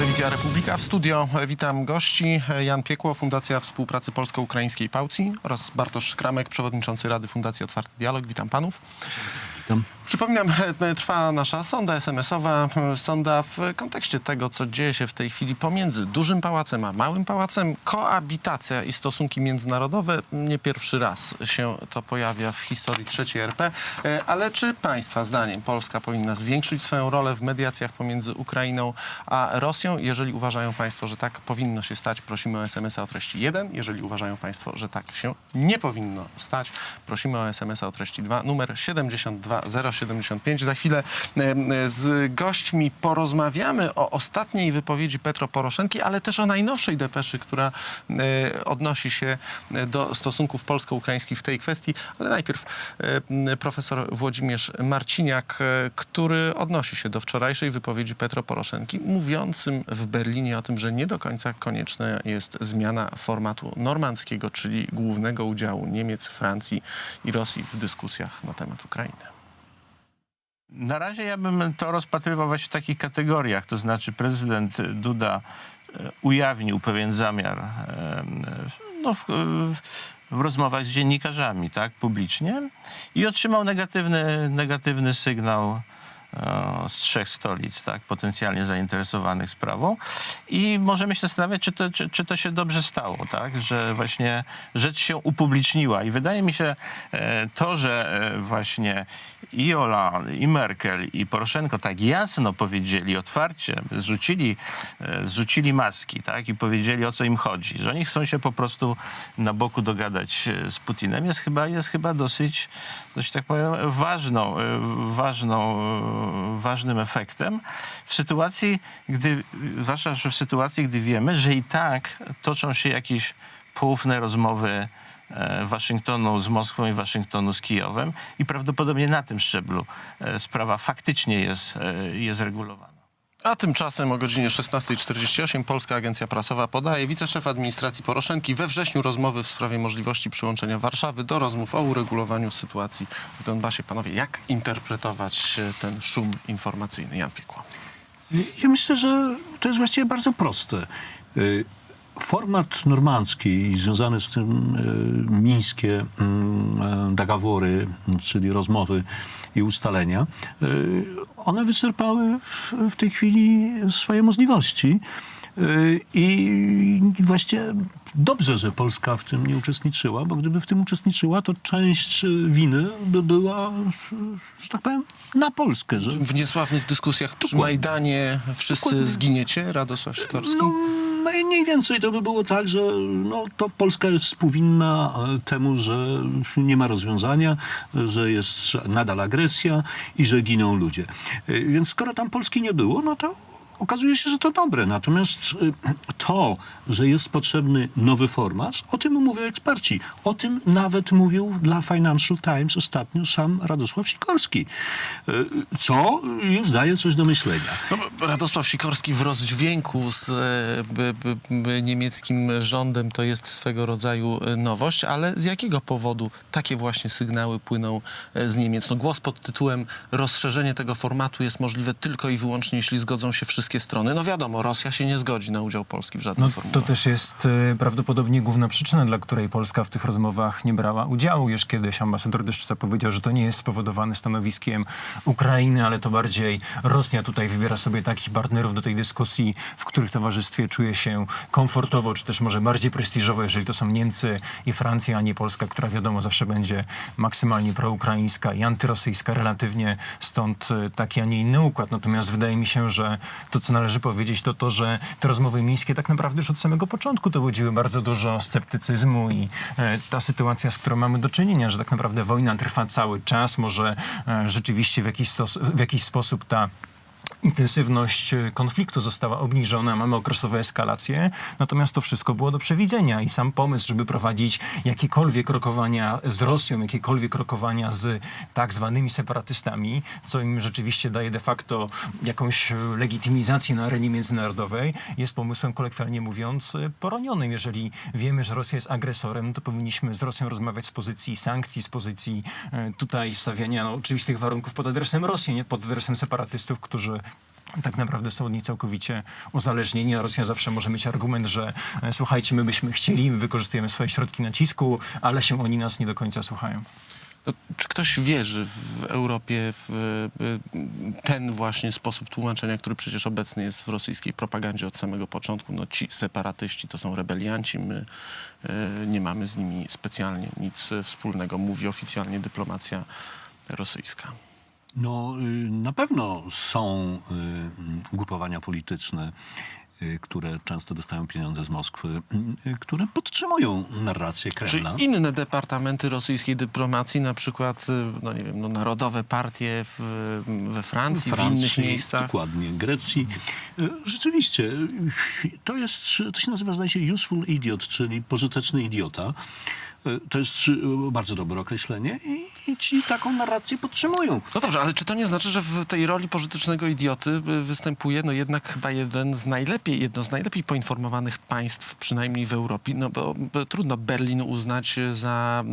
Telewizja Republika. W studio witam gości. Jan Piekło, Fundacja Współpracy Polsko-Ukraińskiej Pauci oraz Bartosz Szkramek, przewodniczący Rady Fundacji Otwarty Dialog. Witam panów. Witam. Przypominam, e, trwa nasza sonda SMS-owa, e, sonda w kontekście tego, co dzieje się w tej chwili pomiędzy dużym pałacem a małym pałacem. Koabitacja i stosunki międzynarodowe. Nie pierwszy raz się to pojawia w historii III RP. E, Ale czy państwa zdaniem Polska powinna zwiększyć swoją rolę w mediacjach pomiędzy Ukrainą a Rosją? Jeżeli uważają państwo, że tak powinno się stać, prosimy o SMS-a o treści 1. Jeżeli uważają państwo, że tak się nie powinno stać, prosimy o SMS-a o treści 2, numer 72075. Za chwilę z gośćmi porozmawiamy o ostatniej wypowiedzi Petro Poroszenki, ale też o najnowszej depeszy, która e, odnosi się e, do stosunków polsko-ukraińskich w tej kwestii. Ale najpierw e, profesor Włodzimierz Marciniak, który odnosi się do wczorajszej wypowiedzi Petro Poroszenki, mówiącym w Berlinie o tym, że nie do końca konieczna jest zmiana formatu normandzkiego, czyli głównego udziału Niemiec, Francji i Rosji w dyskusjach na temat Ukrainy. Na razie ja bym to rozpatrywał właśnie w takich kategoriach, to znaczy prezydent Duda e, ujawnił pewien zamiar e, no, w, w, rozmowach z dziennikarzami, tak, publicznie i otrzymał negatywny, negatywny sygnał z trzech stolic, tak, potencjalnie zainteresowanych sprawą. I możemy się zastanawiać, czy to, czy, czy to się dobrze stało, tak, że właśnie rzecz się upubliczniła. I wydaje mi się e, to, że e, właśnie i Hollande, i Merkel, i Poroszenko tak jasno powiedzieli, otwarcie, zrzucili, e, zrzucili maski, tak, i powiedzieli, o co im chodzi, że oni chcą się po prostu na boku dogadać e, z Putinem, jest chyba, jest chyba dosyć, dość tak powiem, ważną, e, ważną, e, ważnym efektem w sytuacji, gdy, zwłaszcza w sytuacji, gdy wiemy, że i tak toczą się jakieś poufne rozmowy e, Waszyngtonu z Moskwą i Waszyngtonu z Kijowem i prawdopodobnie na tym szczeblu e, sprawa faktycznie jest, e, jest regulowana. A tymczasem o godzinie 16.48 Polska Agencja Prasowa podaje wiceszef administracji Poroszenki we wrześniu rozmowy w sprawie możliwości przyłączenia Warszawy do rozmów o uregulowaniu sytuacji w Donbasie. Panowie, jak interpretować e, ten szum informacyjny? Jan Piekło. Ja myślę, że to jest właściwie bardzo proste. Y, Format normandzki związany z tym y, mińskie mm, e, dagawory, czyli rozmowy i ustalenia, y, one wyczerpały w, w tej chwili swoje możliwości. Y, I właściwie dobrze, że Polska w tym nie uczestniczyła, bo gdyby w tym uczestniczyła, to część y, winy by była, y, że tak powiem, na Polskę. Że W niesławnych dyskusjach przy Dokładnie. Majdanie wszyscy Dokładnie. zginiecie, Radosław Sikorski? No, mniej więcej to by było tak, że no, to Polska jest współwinna e, temu, że nie ma rozwiązania, że jest nadal agresja i że giną ludzie. E, Więc skoro tam Polski nie było, no to okazuje się, że to dobre. Natomiast e, to, że jest potrzebny nowy format, o tym mówią eksperci. O tym nawet mówił dla Financial Times ostatnio sam Radosław Sikorski. E, Co już daje coś do myślenia. No, Radosław Sikorski w rozdźwięku z e, b, b, b, niemieckim rządem to jest swego rodzaju e, nowość, ale z jakiego powodu takie właśnie sygnały płyną z Niemiec? No, głos pod tytułem rozszerzenie tego formatu jest możliwe tylko i wyłącznie, jeśli zgodzą się wszystkie strony. No wiadomo, Rosja się nie zgodzi na udział Polski w żadnej No, formule. to też jest y, prawdopodobnie główna przyczyna, dla której Polska w tych rozmowach nie brała udziału. Już kiedyś ambasador Deszczyca powiedział, że to nie jest spowodowane stanowiskiem Ukrainy, ale to bardziej Rosja tutaj wybiera sobie takich partnerów do tej dyskusji, w których towarzystwie czuje się komfortowo, czy też może bardziej prestiżowo, jeżeli to są Niemcy i Francja, a nie Polska, która wiadomo zawsze będzie maksymalnie proukraińska i antyrosyjska relatywnie, stąd y, taki, a nie inny układ. Natomiast wydaje mi się, że to, co należy powiedzieć, to to, że te rozmowy mińskie tak naprawdę już od samego początku to budziły bardzo dużo sceptycyzmu i e, ta sytuacja, z którą mamy do czynienia, że tak naprawdę wojna trwa cały czas, może e, rzeczywiście w jakiś, w jakiś sposób ta intensywność e, konfliktu została obniżona, mamy okresowe eskalacje, natomiast to wszystko było do przewidzenia i sam pomysł, żeby prowadzić jakiekolwiek rokowania z Rosją, jakiekolwiek rokowania z tak zwanymi separatystami, co im rzeczywiście daje de facto jakąś legitymizację na arenie międzynarodowej, jest pomysłem kolokwialnie mówiąc e, poronionym. Jeżeli wiemy, że Rosja jest agresorem, to powinniśmy z Rosją rozmawiać z pozycji sankcji, z pozycji e, tutaj stawiania no, oczywistych warunków pod adresem Rosji, nie pod adresem separatystów, którzy tak naprawdę są od niej całkowicie uzależnieni, a Rosja zawsze może mieć argument, że e, słuchajcie, my byśmy chcieli, my wykorzystujemy swoje środki nacisku, ale się oni nas nie do końca słuchają. No, czy ktoś wierzy w Europie w y, ten właśnie sposób tłumaczenia, który przecież obecny jest w rosyjskiej propagandzie od samego początku? No, ci separatyści to są rebelianci, my y, nie mamy z nimi specjalnie nic wspólnego, mówi oficjalnie dyplomacja rosyjska. No, y, na pewno są y, ugrupowania polityczne, y, które często dostają pieniądze z Moskwy, które podtrzymują narrację Czy Kremla. inne departamenty rosyjskiej dyplomacji, na przykład, no nie wiem, no, narodowe partie w, we Francji, w innych miejscach? Dokładnie, Grecji. Rzeczywiście, to jest, to się nazywa, zdaje się, useful idiot, czyli pożyteczny idiota. E, To jest y, bardzo dobre określenie i, ci taką narrację podtrzymują. No dobrze, ale czy to nie znaczy, że w tej roli pożytecznego idioty y, występuje no jednak chyba jeden z najlepiej, jedno z najlepiej poinformowanych państw, przynajmniej w Europie, no bo, trudno Berlin uznać za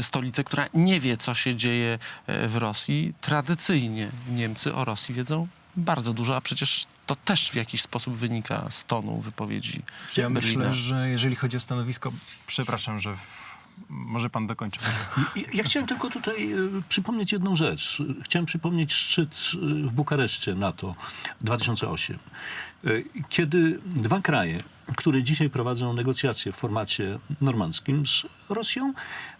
stolicę, która nie wie, co się dzieje w Rosji. Tradycyjnie Niemcy o Rosji wiedzą bardzo dużo, a przecież to też w jakiś sposób wynika z tonu wypowiedzi Ja Berlina. myślę, że jeżeli chodzi o stanowisko, przepraszam, że w, może pan dokończy. Ja chciałem tylko tutaj e, przypomnieć jedną rzecz. Chciałem przypomnieć szczyt e, w Bukareszcie NATO 2008, e, kiedy dwa kraje, które dzisiaj prowadzą negocjacje w formacie normandzkim z Rosją,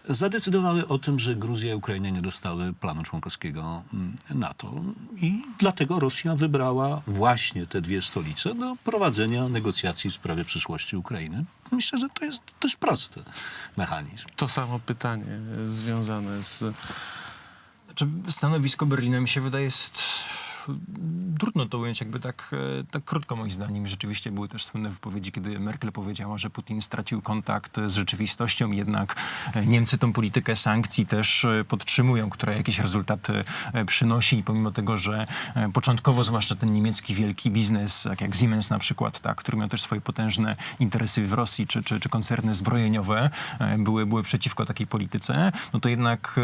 zadecydowały o tym, że Gruzja i Ukraina nie dostały planu członkowskiego mm, NATO. I dlatego Rosja wybrała właśnie te dwie stolice do prowadzenia negocjacji w sprawie przyszłości Ukrainy. Myślę, że to jest dość prosty mechanizm. To samo pytanie y, związane z Znaczy, stanowisko Berlina mi się wydaje jest trudno to ująć jakby tak, e, tak krótko moim zdaniem. Rzeczywiście były też słynne wypowiedzi, kiedy Merkel powiedziała, że Putin stracił kontakt z rzeczywistością, jednak e, Niemcy tą politykę sankcji też e, podtrzymują, która jakieś rezultaty przynosi i pomimo tego, że początkowo zwłaszcza ten niemiecki wielki biznes, tak jak Siemens na przykład, tak, który miał też swoje potężne interesy w Rosji, czy, czy, czy koncerny zbrojeniowe, były, były przeciwko takiej polityce, no to jednak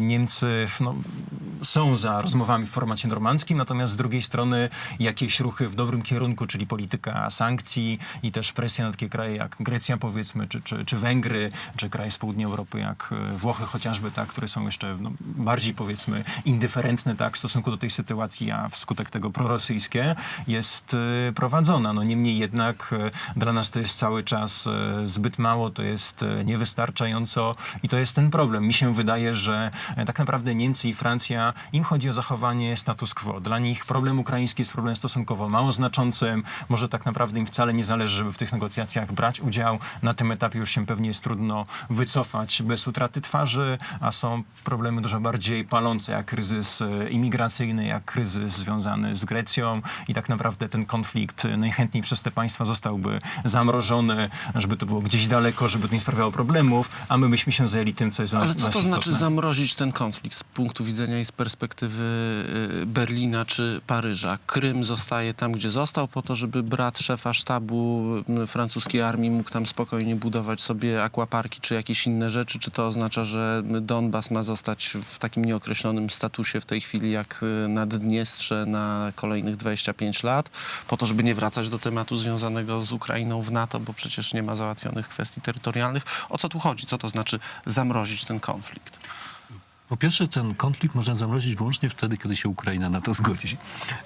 Niemcy no, są za rozmowami w formacie normandzkim, natomiast z drugiej strony jakieś ruchy w dobrym kierunku, czyli polityka sankcji i też presja na takie kraje jak Grecja powiedzmy, czy, czy, czy Węgry, czy kraje z południa Europy jak e, Włochy chociażby, tak, które są jeszcze no, bardziej powiedzmy indyferentne tak, w stosunku do tej sytuacji, a wskutek tego prorosyjskie jest e, prowadzona. No niemniej jednak e, dla nas to jest cały czas zbyt mało, to jest niewystarczająco i to jest ten problem. Mi się wydaje, że tak naprawdę Niemcy i Francja, im chodzi o zachowanie status quo. Dla nich problem ukraiński jest problemem stosunkowo mało znaczącym. Może tak naprawdę im wcale nie zależy, żeby w tych negocjacjach brać udział. Na tym etapie już się pewnie jest trudno wycofać bez utraty twarzy, a są problemy dużo bardziej palące, jak kryzys e, imigracyjny, jak kryzys związany z Grecją i tak naprawdę ten konflikt e, najchętniej przez te państwa zostałby zamrożony, żeby to było gdzieś daleko, żeby to nie sprawiało problemów, a my byśmy się zajęli tym, co jest Ale co to znaczy istotne. zamrozić ten konflikt z punktu widzenia i z perspektywy y, Berlina czy Paryża? Krym zostaje tam, gdzie został, po to, żeby brat szefa sztabu francuskiej armii mógł tam spokojnie budować sobie akwaparki czy jakieś inne rzeczy? Czy to oznacza, że Donbas ma zostać w takim nieokreślonym statusie w tej chwili jak y, Naddniestrze na kolejnych 25 lat, po to, żeby nie wracać do tematu związanego z Ukrainą w NATO, bo przecież nie ma załatwionych kwestii terytorialnych? O co tu chodzi? Co to znaczy zamrozić ten konflikt? Po pierwsze, ten konflikt można zamrozić wyłącznie wtedy, kiedy się Ukraina na to zgodzi.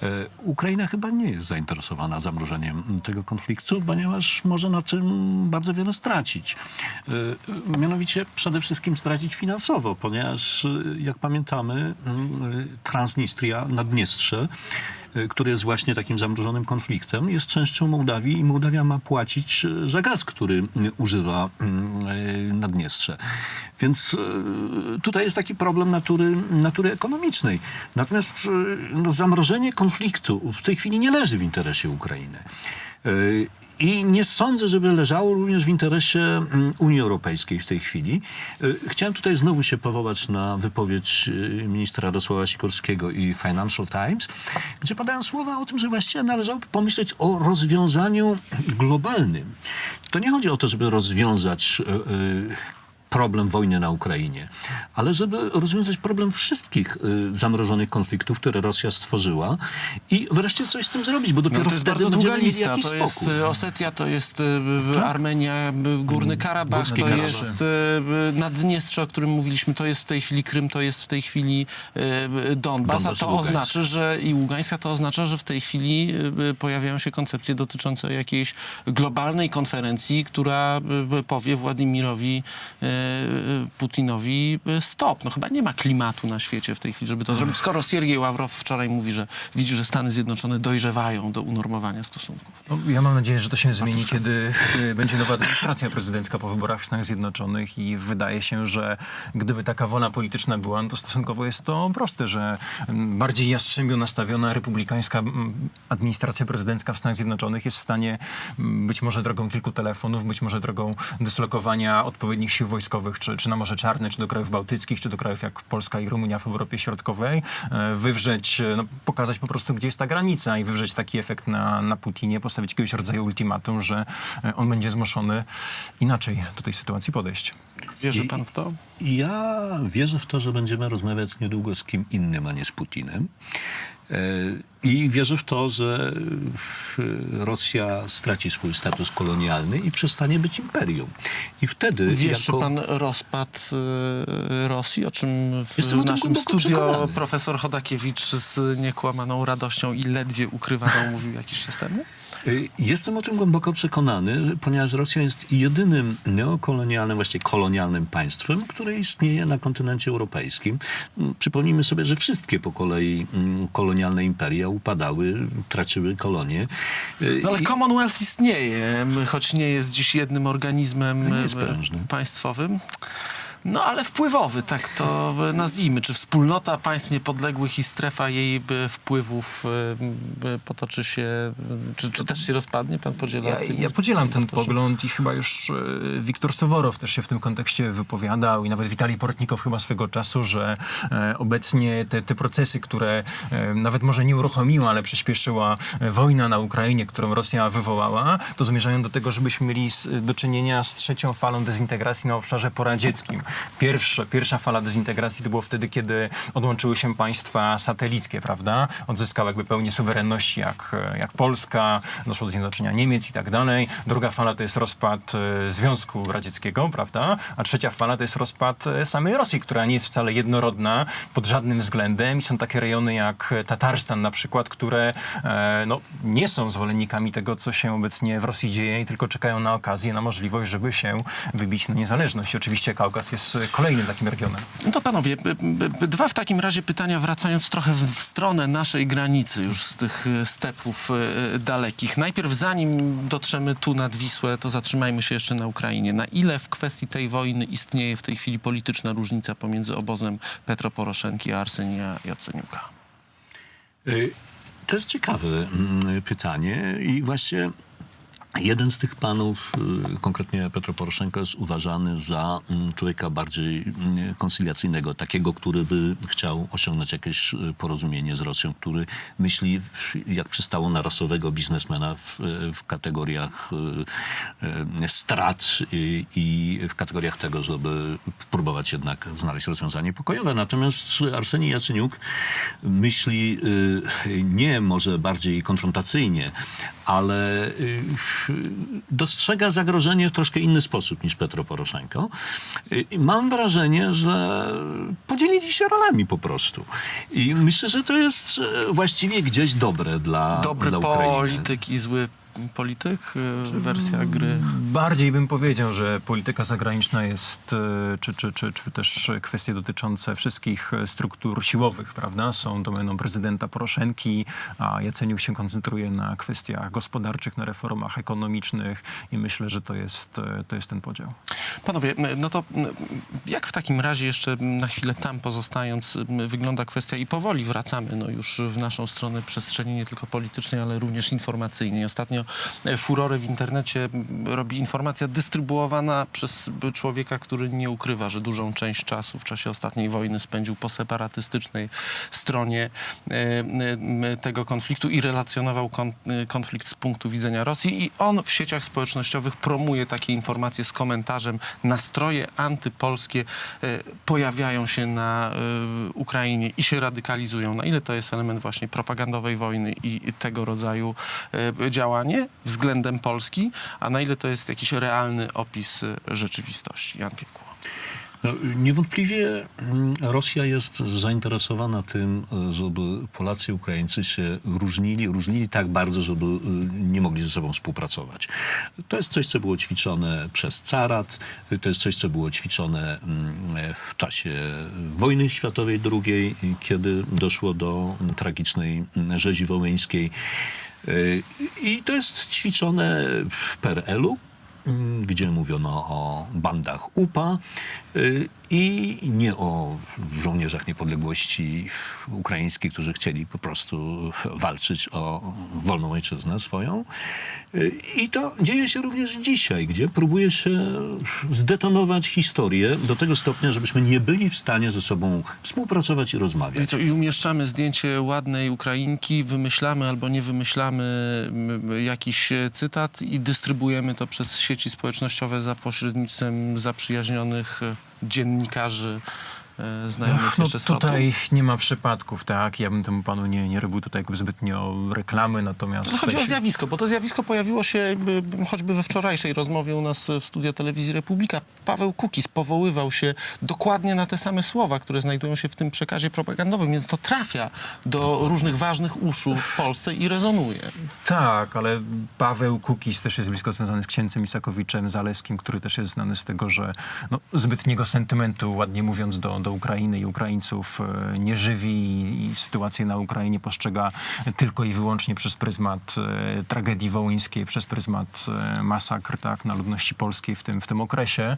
E, Ukraina chyba nie jest zainteresowana zamrożeniem tego konfliktu, ponieważ może na tym bardzo wiele stracić. E, mianowicie przede wszystkim stracić finansowo, ponieważ, e, jak pamiętamy, mm, Transnistria, Naddniestrze, który jest właśnie takim zamrożonym konfliktem, jest częścią Mołdawii i Mołdawia ma płacić e, za gaz, który e, używa mm, Naddniestrze. Więc tutaj jest taki problem natury, natury ekonomicznej. Natomiast no, zamrożenie konfliktu w tej chwili nie leży w interesie Ukrainy. I nie sądzę, żeby leżało również w interesie mm, Unii Europejskiej w tej chwili. E, Chciałem tutaj znowu się powołać na wypowiedź e, ministra Radosława Sikorskiego i Financial Times, gdzie padają słowa o tym, że właściwie należałoby pomyśleć o rozwiązaniu globalnym. To nie chodzi o to, żeby rozwiązać e, problem wojny na Ukrainie, ale żeby rozwiązać problem wszystkich y, zamrożonych konfliktów, które Rosja stworzyła i wreszcie coś z tym zrobić, bo dopiero No to jest wtedy bardzo długa lista. To jest spokój. e, Osetia, to jest e, Armenia, e, Górny Karabach, Górski to Karabach. jest Naddniestrze, o którym mówiliśmy, to jest w tej chwili Krym, to jest w tej chwili Donbas, a Donbas, to oznacza, że i Ługańska to oznacza, że w tej chwili pojawiają się koncepcje dotyczące jakiejś globalnej konferencji, która powie Władimirowi Putinowi e, stop. No chyba nie ma klimatu na świecie w tej chwili, żeby to zrobić. Skoro Siergiej Ławrow wczoraj mówi, że widzi, że Stany Zjednoczone dojrzewają do unormowania stosunków. No, ja mam nadzieję, że to się zmieni, kiedy y, będzie nowa administracja prezydencka po wyborach w Stanach Zjednoczonych i wydaje się, że gdyby taka wola polityczna była, no to stosunkowo jest to proste, że bardziej jastrzębio nastawiona republikańska administracja prezydencka w Stanach Zjednoczonych jest w stanie być może drogą kilku telefonów, być może drogą dyslokowania odpowiednich sił wojskowych, czy, czy na Morze Czarne, czy do krajów bałtyckich, czy do krajów jak Polska i Rumunia w Europie Środkowej, e, wywrzeć, e, no, pokazać po prostu, gdzie jest ta granica i wywrzeć taki efekt na, na Putinie, postawić jakiegoś rodzaju ultimatum, że e, on będzie zmuszony inaczej do tej sytuacji podejść. Wierzy pan w to? Ja wierzę w to, że będziemy rozmawiać niedługo z kim innym, a nie z Putinem. E, I wierzę w to, że e, Rosja straci swój status kolonialny i przestanie być imperium. I wtedy Wiesz jako... pan rozpad y, Rosji, o czym w Jestem naszym studio przekonany. profesor Chodakiewicz z niekłamaną radością i ledwie ukrywaną mówił jakiś czas temu? Y, Jestem o tym głęboko przekonany, ponieważ Rosja jest jedynym neokolonialnym, właściwie kolonialnym państwem, które istnieje na kontynencie europejskim. Mm, Przypomnijmy sobie, że wszystkie po kolei mm, kolonialne imperia upadały, traciły kolonie. Y, No ale i- Commonwealth istnieje, m, choć nie jest dziś jednym organizmem państwowym. No ale wpływowy, tak to e, nazwijmy. Czy wspólnota państw niepodległych i strefa jej e, wpływów e, potoczy się, czy, czy też się rozpadnie? Pan podziela Ja, ja podzielam ten pogląd i chyba już Wiktor Soworow też się w tym kontekście wypowiadał i nawet Witalij Portnikow chyba swego czasu, że obecnie te, te procesy, które nawet może nie uruchomiła, ale przyspieszyła wojna na Ukrainie, którą Rosja wywołała, to zmierzają do tego, żebyśmy mieli do czynienia z trzecią falą dezintegracji na obszarze poradzieckim. Pierwsza, pierwsza fala dezintegracji to było wtedy, kiedy odłączyły się państwa satelickie, prawda? Odzyskały jakby pełnię suwerenności jak, jak Polska, doszło do zjednoczenia Niemiec i tak dalej. Druga fala to jest rozpad e, Związku Radzieckiego, prawda? A trzecia fala to jest rozpad e, samej Rosji, która nie jest wcale jednorodna pod żadnym względem i są takie rejony jak Tatarstan na przykład, które e, no, nie są zwolennikami tego, co się obecnie w Rosji dzieje i tylko czekają na okazję, na możliwość, żeby się wybić na niezależność. Oczywiście Kaukaz jest e, kolejnym takim regionem. No to panowie, b- b- b- dwa w takim razie pytania, wracając trochę w, w stronę naszej granicy, już z tych e, stepów e, dalekich. Najpierw, zanim dotrzemy tu nad Wisłę, to zatrzymajmy się jeszcze na Ukrainie. Na ile w kwestii tej wojny istnieje w tej chwili polityczna różnica pomiędzy obozem Petro Poroszenki a Arsenia Jaceniuka? Y, To jest ciekawe mm, pytanie i właśnie jeden z tych panów, y, konkretnie Petro Poroszenko, jest uważany za mm, człowieka bardziej mm, koncyliacyjnego, takiego, który by chciał osiągnąć jakieś y, porozumienie z Rosją, który myśli, jak przystało na rasowego biznesmena w, w kategoriach y, strat i, i w kategoriach tego, żeby próbować jednak znaleźć rozwiązanie pokojowe. Natomiast Arsenij Jaceniuk myśli nie może bardziej konfrontacyjnie, ale dostrzega zagrożenie w troszkę inny sposób niż Petro Poroszenko. Y, Mam wrażenie, że podzielili się rolami po prostu. I myślę, że to jest e, właściwie gdzieś dobre dla, Dobry dla Ukrainy. polityk i zły polityk? E, Wersja gry. Bardziej bym powiedział, że polityka zagraniczna jest, e, czy, czy, czy, czy też kwestie dotyczące wszystkich e, struktur siłowych, prawda, są domeną prezydenta Poroszenki, a Jaceniuk się koncentruje na kwestiach gospodarczych, na reformach ekonomicznych i myślę, że to jest, to jest ten podział. Panowie, no to jak w takim razie jeszcze na chwilę tam pozostając wygląda kwestia i powoli wracamy no już w naszą stronę przestrzeni nie tylko politycznej, ale również informacyjnej. Ostatnio furorę w internecie robi informacja dystrybuowana przez człowieka, który nie ukrywa, że dużą część czasu w czasie ostatniej wojny spędził po separatystycznej stronie e, m, tego konfliktu i relacjonował e, konflikt z punktu widzenia Rosji. I on w sieciach społecznościowych promuje takie informacje z komentarzem. Nastroje antypolskie e, pojawiają się na e, Ukrainie i się radykalizują. Na ile to jest element właśnie propagandowej wojny i tego rodzaju e, względem Polski, a na ile to jest jakiś realny opis e, rzeczywistości. Jan Piekło. No, niewątpliwie mm, Rosja jest zainteresowana tym, e, żeby Polacy i Ukraińcy się różnili, różnili tak bardzo, żeby e, nie mogli ze sobą współpracować. To jest coś, co było ćwiczone przez carat, to jest coś, co było ćwiczone mm, e, w czasie wojny światowej II, kiedy doszło do mm, tragicznej rzezi wołyńskiej. E, I to jest ćwiczone w PRL-u, gdzie mówiono o bandach UPA y, i nie o żołnierzach niepodległości ukraińskich, którzy chcieli po prostu walczyć o wolną ojczyznę swoją. Y, I to dzieje się również dzisiaj, gdzie próbuje się zdetonować historię do tego stopnia, żebyśmy nie byli w stanie ze sobą współpracować i I, rozmawiać. co, I umieszczamy zdjęcie ładnej Ukrainki, wymyślamy albo nie wymyślamy mm, jakiś e, cytat i dystrybuujemy to przez sieci społecznościowe za pośrednictwem zaprzyjaźnionych e, dziennikarzy e, znajomych No, jeszcze z tutaj nie ma przypadków, tak? Ja bym temu panu nie, nie robił tutaj zbytnio reklamy, natomiast... No, chodzi o zjawisko, bo to zjawisko pojawiło się y, choćby we wczorajszej rozmowie u nas w studio telewizji Republika. Paweł Kukis powoływał się dokładnie na te same słowa, które znajdują się w tym przekazie propagandowym, więc to trafia do różnych ważnych uszu w Polsce i rezonuje. Tak, ale Paweł Kukis też jest blisko związany z księcem Isakowiczem Zaleskim, który też jest znany z tego, że no, zbytniego sentymentu, ładnie mówiąc, do, do Ukrainy i Ukraińców e, nie żywi i, sytuację na Ukrainie postrzega tylko i wyłącznie przez pryzmat e, tragedii wołyńskiej, przez pryzmat e, masakr tak, na ludności polskiej w tym, w tym okresie,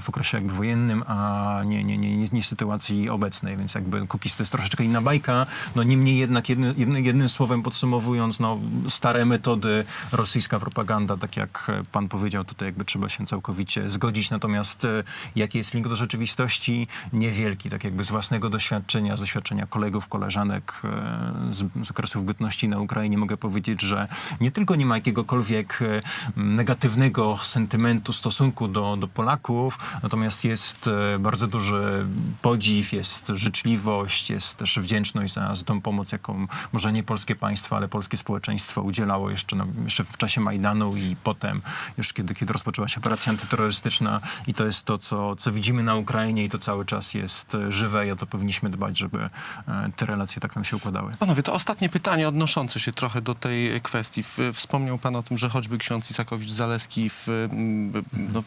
w okresie jakby wojennym, a nie, nie, nie, nie, sytuacji obecnej, więc jakby Kukis to jest troszeczkę inna bajka, no niemniej jednak jedny, jednym, jednym słowem podsumowując, no stare metody, rosyjska propaganda, tak jak e, pan powiedział, tutaj jakby trzeba się całkowicie zgodzić, natomiast e, jaki jest link do rzeczywistości? Niewielki, tak jakby z własnego doświadczenia, z doświadczenia kolegów, koleżanek e, z, z okresów bytności na Ukrainie mogę powiedzieć, że nie tylko nie ma jakiegokolwiek e, negatywnego sentymentu, stosunku do, do Polaków, natomiast jest e, bardzo duży podziw, jest życzliwość, jest też wdzięczność za, za tą pomoc, jaką może nie polskie państwo, ale polskie społeczeństwo udzielało jeszcze, na, jeszcze w czasie Majdanu i potem, już kiedy, kiedy rozpoczęła się operacja antyterrorystyczna i to jest to, co, co widzimy na Ukrainie i to cały czas jest e, żywe i o to powinniśmy dbać, żeby e, te relacje tak nam się układały. Panowie, to ostatnie pytanie odnoszące się trochę do tej kwestii. W- Wspomniał pan o tym, że choćby ksiądz Isakowicz-Zaleski w, mm, no,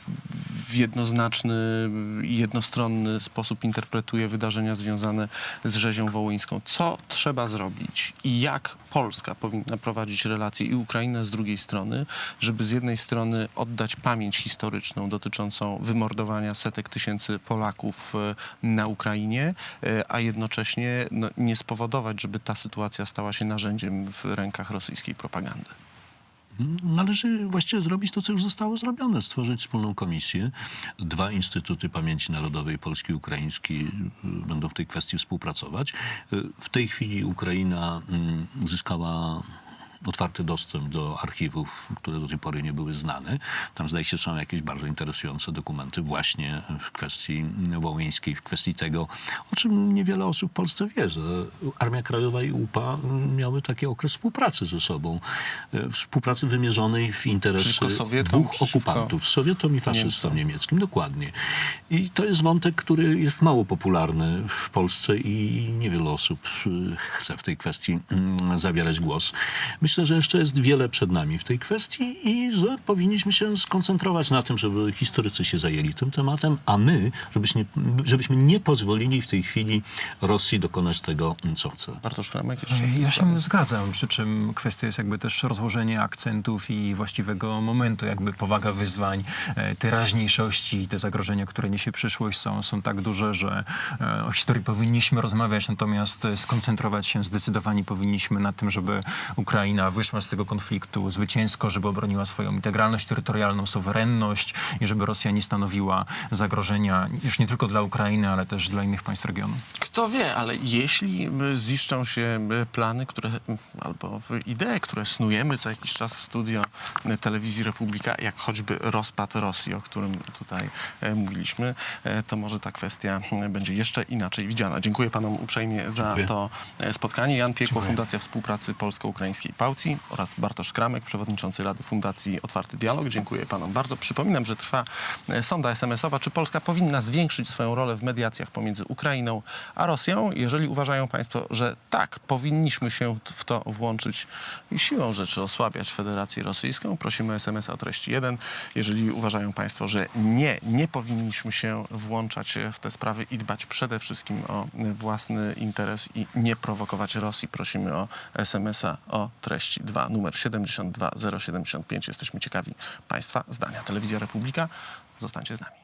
w jednoznaczny i jednostronny sposób interpretuje wydarzenia związane z rzezią wołyńską. Co trzeba zrobić i jak Polska powinna prowadzić relacje i Ukraina z drugiej strony, żeby z jednej strony oddać pamięć historyczną dotyczącą wymordowania setek tysięcy Polaków e, na Ukrainie, e, a jednocześnie no, nie spowodować, żeby ta sytuacja stała się narzędziem w rękach rosyjskiej propagandy. Należy właściwie zrobić to, co już zostało zrobione. Stworzyć wspólną komisję. Dwa Instytuty Pamięci Narodowej, polski i ukraiński, y, będą w tej kwestii współpracować. Y, W tej chwili Ukraina mm, uzyskała otwarty dostęp do archiwów, które do tej pory nie były znane. Tam zdaje się są jakieś bardzo interesujące dokumenty właśnie w kwestii wołyńskiej, w kwestii tego, o czym niewiele osób w Polsce wie, że Armia Krajowa i UPA miały taki okres współpracy ze sobą. e, Współpracy wymierzonej w interes Przeciwko Sowietom, dwóch okupantów, Sowietom i faszystom Niemcom. niemieckim. Dokładnie. I to jest wątek, który jest mało popularny w Polsce i niewiele osób y, chce w tej kwestii mm, zabierać głos. Myślę, że jeszcze jest wiele przed nami w tej kwestii i że powinniśmy się skoncentrować na tym, żeby historycy się zajęli tym tematem, a my, żebyśmy, żebyśmy nie pozwolili w tej chwili Rosji dokonać tego, co chce. Bartosz Kramek jeszcze w tej Ja sprawie. się zgadzam, przy czym kwestia jest jakby też rozłożenie akcentów i właściwego momentu, jakby powaga wyzwań, e, teraźniejszości i te zagrożenia, które niesie przyszłość są, są tak duże, że e, o historii powinniśmy rozmawiać, natomiast skoncentrować się zdecydowanie powinniśmy na tym, żeby Ukraina Ukraina wyszła z tego konfliktu zwycięsko, żeby obroniła swoją integralność terytorialną, suwerenność i żeby Rosja nie stanowiła zagrożenia już nie tylko dla Ukrainy, ale też dla innych państw regionu. Kto wie, ale jeśli y, ziszczą się y, plany, które, y, albo idee, które snujemy co jakiś czas w studio telewizji Republika, jak choćby rozpad Rosji, o którym tutaj mówiliśmy, to może ta kwestia będzie jeszcze inaczej widziana. Dziękuję panom uprzejmie za Dziękuję. to spotkanie. Jan Piekło, Dziękuję. Fundacja Współpracy Polsko-Ukraińskiej Oraz Bartosz Kramek, przewodniczący Rady Fundacji Otwarty Dialog. Dziękuję panom bardzo. Przypominam, że trwa e, sonda SMS-owa, czy Polska powinna zwiększyć swoją rolę w mediacjach pomiędzy Ukrainą a Rosją. Jeżeli uważają państwo, że tak, powinniśmy się w to włączyć i siłą rzeczy osłabiać Federację Rosyjską, prosimy o SMS o treści 1. Jeżeli uważają państwo, że nie, nie powinniśmy się włączać w te sprawy i dbać przede wszystkim o własny interes i nie prowokować Rosji, prosimy o SMS-a o treści 2, numer 72075. Jesteśmy ciekawi państwa zdania. Telewizja Republika, zostańcie z nami.